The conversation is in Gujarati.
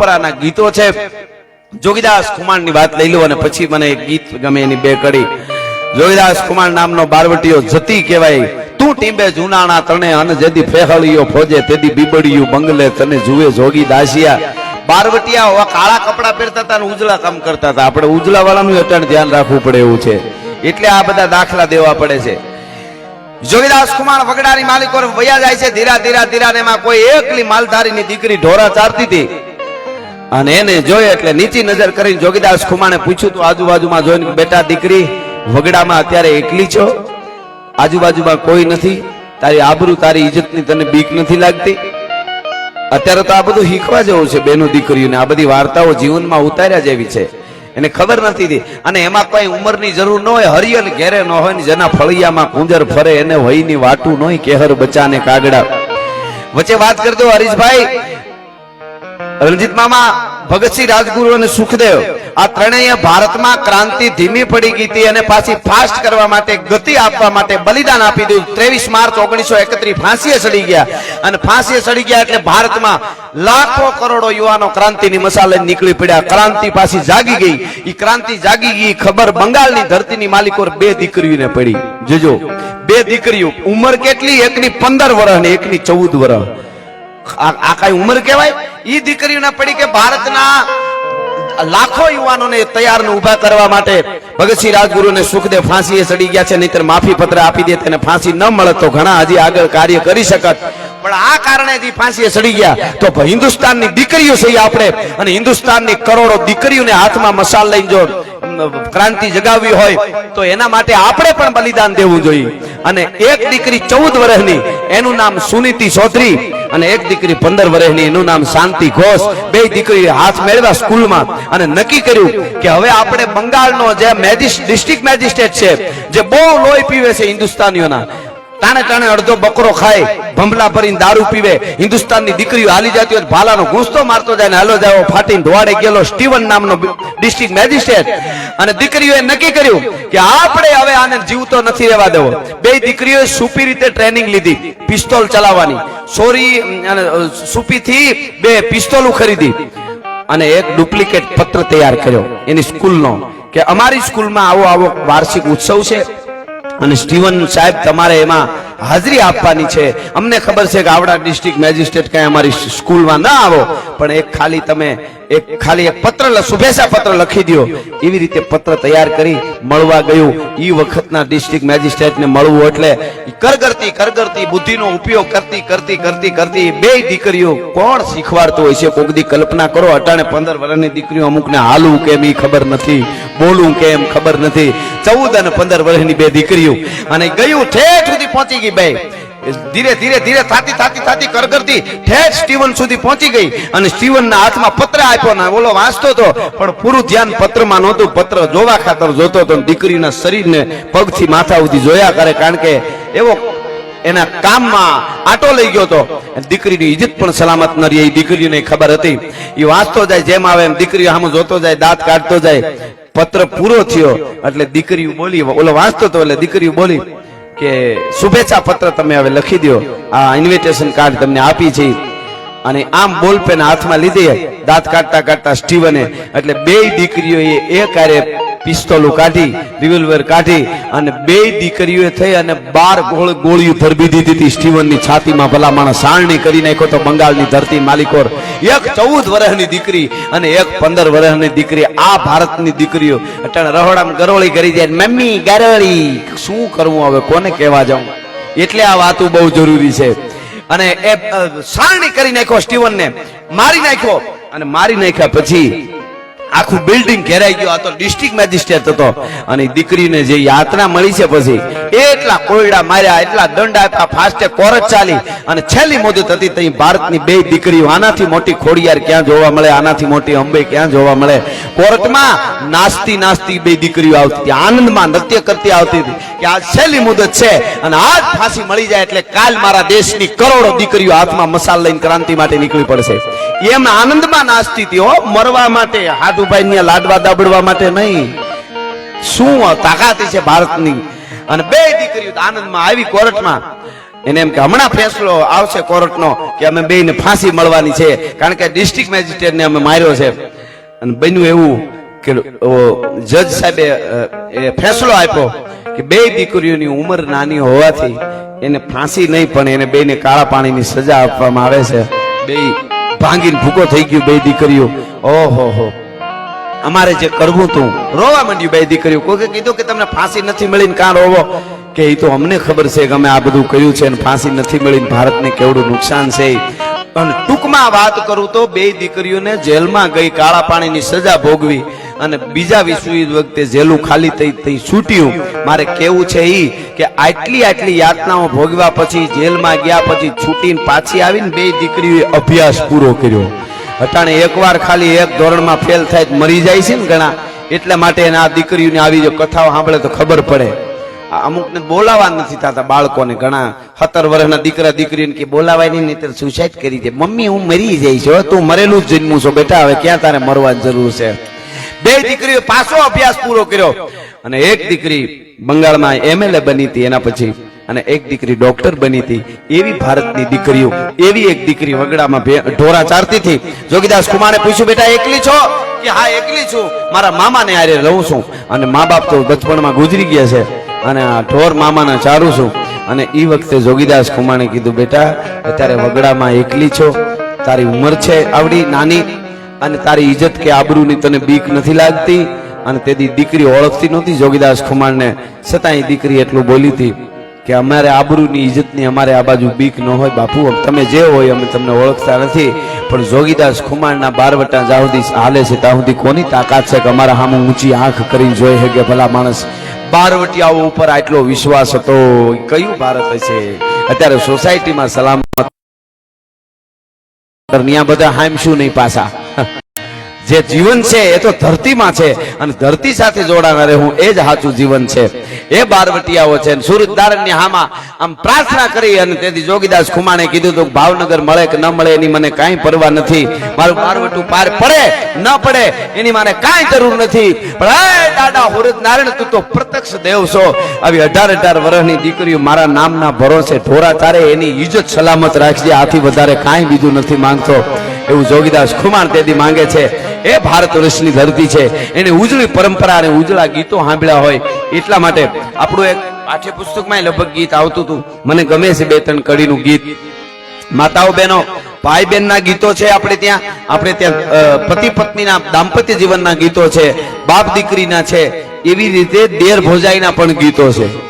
પરંપરાના ગીતો છે. જોગીદાસ ખુમાણની વાત લઈ લો અને પછી મને ગીત ગમે એની બે કડી. જોગીદાસ કુમાર નામનો બારવટીયો જતી કહેવાય. તું ટીંબે જુનાણા તને અન જેદી ફેહળીયો ફોજે, તેદી બીબડિયું બંગલે તને જુએ જોગી દાસિયા. બારવટિયા હોવા કાળા કપડા પહેરતા હતા અને ઉજળા કામ કરતા હતા. આપણે ઉજળા વાળાનું અટણ ધ્યાન રાખવું પડે એવું છે. એટલે આ બધા દાખલા દેવા પડે છે. જોગીદાસ કુમાર વગડાની માલિકો વયા જાય છે. ધીરા ધીરા ધીરા એમાં કોઈ એકલી માલધારીની દીકરી ઢોરા ચારતી હતી. અને એને જોઈ એટલે નીચી નજર કરીને જોગીદાસ ખુમાણે પૂછ્યું, તું આજુબાજુમાં જોઈને બેટા દીકરી, વગડામાં અત્યારે એકલી છો? આજુબાજુમાં કોઈ નથી? તારી આબરૂ, તારી ઇજ્જતની તને બીક નથી લાગતી? અત્યારે તો આ બધું શીખવા જેવું છે બેનો દીકરીઓને. આ બધી વાર્તાઓ જીવનમાં ઉતાર્યા જેવી છે. એને ખબર નથી હતી. અને એમાં કોઈ ઉંમરની જરૂર ન હોય હરિયલ ઘેરે ન હોય ને જેના ફળિયામાં કુંજર ફરે, એને વહીની વાટું ન હોય કેહર બચાને કાગડા. વચ્ચે વાત કરતો હરીશભાઈ. રણજીત મામા ભગતસિંહ રાજગુરુ અને સુખદેવ, આ ત્રણેય ભારતમાં ક્રાંતિ ધીમી પડી ગઈ હતી અને પાછી ફાસ્ટ કરવા માટે, ગતિ આપવા માટે બલિદાન આપી દીધું. ત્રેવીસ માર્ચ ઓગણીસો એકત્રીસ ફાંસીએ સડી ગયા. અને ફાંસીએ સડી ગયા એટલે ભારતમાં લાખો કરોડો યુવાનો ક્રાંતિની મસાલે નીકળી પડ્યા. ક્રાંતિ પાછી જાગી ગઈ. એ ક્રાંતિ જાગી ગઈ, ખબર બંગાળની ધરતીની માલિકો બે દીકરીઓને પડી. જોજો, બે દીકરીઓ, ઉંમર કેટલી? એકની પંદર વર્ષ ને એકની ચૌદ વર્ષ આ કઈ ઉંમર કહેવાય? એ દીકરીઓને પડી કે ભારતના લાખો યુવાનોને તૈયાર ને કરવા માટે ભગતસિંહ રાજગુરુને સુખદેવ ફાંસીએ ચડી ગયા છે, નહીતર માફી પત્ર આપી દે, તેને ફાંસી ન મળે તો ઘણા હજી આગળ કાર્ય કરી શકત. પણ આ કારણે જે ફાંસીએ ચડી ગયા. તો હિન્દુસ્તાનની દીકરીઓ છે આપણે. અને હિન્દુસ્તાનની કરોડો દીકરીઓને હાથમાં મસાલ લઈને જો ક્રાંતિ જગાવવી હોય, તો એના માટે આપણે પણ બલિદાન દેવું જોઈએ. અને એક દીકરી ચૌદ વર્ષની એનું નામ સુનીતિ ચૌધરી. અને એક દીકરી પંદર વર્ષની એનું નામ શાંતિ ઘોષ. બે દીકરી હાથ મેળવ્યા સ્કૂલમાં અને નક્કી કર્યું કે હવે આપણે બંગાળનો જે ડિસ્ટ્રિક્ટ મેજિસ્ટ્રેટ છે, જે બહુ લોહી પીવે છે હિન્દુસ્તાનીઓના ટાણે તાણે અડધો બકરો ખાય, ભંભલા ભરીને દારૂ પીવે. હિન્દુસ્તાનની દીકરીઓ હાલી જતી હોય ભાલાનો ગુસ્સો મારતો જાય ને હાલો જાવ ફાટીને ધોવાડે ગયેલો સ્ટીવન નામનો ડિસ્ટ્રિક્ટ મેજિસ્ટ્રેટ. અને દીકરીઓએ નક્કી કર્યું કે આપણે હવે આને જીવતો નથી રહેવા દેવો. બે દીકરીઓએ સુપી રીતે ટ્રેનિંગ લીધી, પિસ્તોલ ચલાવવાની. સોરી, અને સુપીથી બે પિસ્તોલો ખરીદી અને એક ડુપ્લિકેટ પત્ર તૈયાર કર્યો. એની સ્કૂલનો કે અમારી સ્કૂલમાં આવો આવો વાર્ષિક ઉત્સવ છે. અને સ્ટીવન સાહેબ તમારે એમાં હાજરી આપવાની છે. અમને ખબર છે કે આવડા ડિસ્ટ્રિક્ટ મેજિસ્ટ્રેટ કઈ અમારી સ્કૂલમાં ના આવો. પણ એક ખાલી તમે એક ખાલી એક પત્ર શુભેચ્છા પત્ર લખી દો એવી રીતે પત્ર તૈયાર કરી મળવા ગયું. એ વખતના ડિસ્ટ્રિક્ટ મેજિસ્ટ્રેટને મળવું એટલે કરગરતી કરગરતી બુદ્ધિનો ઉપયોગ કરતી કરતી કરતી કરતી બે દીકરીઓ કોણ શીખવાડતું હોય છે? કોક દી કલ્પના કરો, અટાણે પંદર વર્ષની દીકરીઓ અમુકને હાલવું કેમ એ ખબર નથી, બોલવું કેમ ખબર નથી. ચૌદ અને પંદર વર્ષની બે દીકરીઓ. અને ગયું ઠેઠ સુધી પહોંચી ગઈ બે ધીરે ધીરે ધીરે, થાતી થાતી થાતી, કરગરતી ઠેર સ્ટીવન સુધી પહોંચી ગઈ અને સ્ટીવનના હાથમાં પત્ર આપ્યો ને ઓલો વાંચતો હતો. પણ પૂરું ધ્યાન પત્રમાં નહોતું, પત્ર જોવા ખાતર જોતો હતો દીકરીના શરીરને પગથી માથા સુધી જોયા કરે કારણ કે એવો એના કામમાં આટો લઈ ગયો હતો. દીકરીની ઇજ્જત પણ સલામત ન રહી દીકરીને ખબર હતી. એ વાંચતો જાય, જેમ આવે એમ દીકરી આમ જોતો જાય, દાંત કાઢતો જાય. પત્ર પૂરો થયો, એટલે દીકરીઓ બોલી, ઓલો વાંચતો હતો, એટલે દીકરીઓ બોલી કે શુભેચ્છા પત્ર તમે હવે લખી દો આ ઇન્વિટેશન કાર્ડ તમને આપી છે. અને આમ બોલ પેન હાથમાં લીધી દાંત કાઢતા કાઢતા સ્ટીવને. એટલે બે દીકરીઓએ એ કાર્ય પિસ્તોલો કાઢી, રિવોલ્વર કાઢી અને બે દીકરીઓએ થઈ અને બાર ગોળ ગોળીઓ ધરબી દીધી. હતી સ્ટીવનની છાતીમાં ભલા માણસ સારણી કરી નાખ્યો તો બંગાળની ધરતી માલિકોર. એક ચૌદ વર્ષની દીકરી અને એક પંદર વર્ષની દીકરી. આ ભારતની દીકરીઓ. અટાણે રહોડામાં ગરોળી કરી જાય. મમ્મી, ગરોળી, શું કરવું હવે? કોને કહેવા જાઉં? એટલે આ વાતો બહુ જરૂરી છે. અને એ સારણી કરી નાખ્યો સ્ટીવનને. મારી નાખ્યો. અને મારી નાખ્યા પછી આખું બિલ્ડિંગ ઘેરાઈ ગયું. આ તો ડિસ્ટ્રિક્ટ મેજિસ્ટ્રેટ હતો. અને દીકરીને જે યાતના મળી છે પછી એટલા કોયડા માર્યા, એટલા દંડ આપ્યા, ફાસ્ટે કોરટ ચાલી. અને છેલ્લી મુદત હતી તઈ ભારતની બે દીકરીઓ, આનાથી મોટી ખોડિયાર ક્યાં જોવા મળે, આનાથી મોટી અંબે ક્યાં જોવા મળે. કોર્ટમાં નાસ્તી નાસ્તી બે દીકરીઓ આવતી હતી, આનંદમાં નૃત્ય કરતી આવતી હતી. કે આ છેલ્લી મુદત છે, અને આજ ફાંસી મળી જાય એટલે કાલ મારા દેશની કરોડો દીકરીઓ હાથમાં મસાલ લઈને ક્રાંતિ માટે નીકળી પડશે. એમ આનંદમાં નાસ્તી હતી મરવા માટે, હાથુભાઈ લાડવા દાબડવા માટે નહીં. શું તાકાત છે ભારતની? અને બે દીકરીઓ આનંદમાં આવી કોર્ટમાં. એને એમ કે હમણાં ફેસલો આવશે કોર્ટનો કે અમે બેયને ફાંસી મળવાની છે. કારણ કે ડિસ્ટ્રિક્ટ મેજિસ્ટ્રેટને અમે માર્યો છે. અને બન્યું એવું કે જજ સાહેબે એ ફેસલો આપ્યો કે બે દીકરીઓની ઉંમર નાની હોવાથી એને ફાંસી નહીં પણ એને બેને કાળા પાણીની સજા આપવામાં આવે છે. બે ભાંગીને ભૂકો થઈ ગયું, બે દીકરીઓ. ઓહો, હો. અમારે જે કરવું તું રોવા માંડ્યું બે દીકરીઓ. કોઈ કીધું કે તમને ફાંસી નથી મળીને કાં રોવો? કે એ તો અમને ખબર છે કે અમે આ બધું કર્યું છે અને ફાંસી નથી મળી ને ભારતને કેવડું નુકસાન છે અને ટૂંકમાં વાત કરું તો બે દીકરીઓને જેલમાં ગઈ કાળા પાણીની સજા ભોગવી અને બીજા વિશ્વયુદ્ધ વખતે જેલું ખાલી થઈ થઈ છૂટ્યું. મારે કેવું છે એ કે આટલી આટલી યાતનાઓ ભોગવા પછી જેલમાં ગયા પછી છૂટીને પાછી આવીને બે દીકરીઓએ અભ્યાસ પૂરો કર્યો. અટાણે એકવાર ખાલી એક ધોરણમાં ફેલ થાય મરી જાય છે ને ઘણા. એટલા માટે એને આ દીકરીઓને આવી જો કથાઓ સાંભળે તો ખબર પડે. અમુકને બોલાવા નથી થતા બાળકોને ઘણા. સત્તર વર્ષના દીકરા દીકરીને કે બોલાવાય નહીં નહીતર સુસાઇડ કરી દે. મમ્મી, હું મરી જઈશ. હો તું મરેલું જ જન્મું છો. બેટા, હવે ક્યાં તારે મરવાની જરૂર છે? બે દીકરીઓ પાછો અભ્યાસ પૂરો કર્યો. અને એક દીકરી બંગાળમાં એમએલએ બની હતી. એના પછી અને એક દીકરી ડોક્ટર બની હતી. એવી ભારતની દીકરીઓ, એવી એક દીકરી વગડામાં ઢોરા ચારતી હતી. જોગીદાસ કુમારે પૂછ્યું, બેટા, એકલી છો? કે, હા, એકલી છું. મારા મામાને આરે રહું છું. અને મા બાપ તો બચપણમાં ગુજરી ગયા છે. અને આ ઢોર મામાને ચારું છું. અને એ વખતે જોગીદાસ કુમારે કીધું, બેટા, અત્યારે વગડામાં એકલી છો. તારી ઉંમર છે આવડી, નાની. અને તારી ઇજ્જત કે આબરૂની તને બીક નથી લાગતી. અને તેથી દીકરી ઓળખતી નહોતી. જોગીદાસ ખુમાણને છતાંય દીકરી એટલું બોલી હતી. કે અમારે આબરૂની ઇજ્જતની અમારે આ બાજુ બીક ન હોય. બાપુ તમે જે હોય અમે તમને ઓળખતા નથી. પણ જોગીદાસ ખુમાણના બારવટા જ્યાં સુધી હાલે છે, ત્યાં સુધી કોની તાકાત છે કે અમારા સામે ઊંચી આંખ કરીને જોઈ શકે ભલા માણસ બારવટિયાઓ ઉપર આટલો વિશ્વાસ હતો? કયું ભારત હશે? અત્યારે સોસાયટીમાં સલામત. ત્યાં બધા હામશું નહીં પાછા. જે જીવન છે એ તો ધરતીમાં છે અને ધરતી સાથે જોડાનારે હું એ જ સાચું જીવન છે. એ બારવટિયાઓ છે સુરતદારની હામાં આમ પ્રાર્થના કરી અને તેથી જોગીદાસ ખુમાણે કીધું હતું ભાવનગર મળે કે ન મળે એની મને કાંઈ પરવા નથી. મારું બારવટું પાર પડે, ન પડે, એની મને કાંઈ જરૂર નથી. પણ હે દાદા હુરત નારાયણ તું તો પ્રત્યક્ષ દેવ છો. આવી અઢાર અઢાર વર્ષની દીકરીઓ મારા નામના ભરોસે ઢોરા તારે એની ઇજ્જત સલામત રાખજે. આથી વધારે કાંઈ બીજું નથી માંગતો. એવું જોગીદાસ ખુમાણ તેથી માંગે છે. એ ભારત વર્ષની ધરતી છે. એને ઉજળી પરંપરા અને ઉજળા ગીતો સાંભળ્યા હોય એટલા માટે આપણું એક પાઠ્યપુસ્તકમાં લગભગ ગીત આવતું હતું. મને ગમે છે બે ત્રણ કડીનું ગીત. માતાઓ બહેનો, ભાઈ બહેનના ગીતો છે આપણે ત્યાં. આપણે ત્યાં પતિ પત્નીના દાંપત્ય જીવનના ગીતો છે. બાપ દીકરીના છે. એવી રીતે દેર ભોજાઈના પણ ગીતો છે.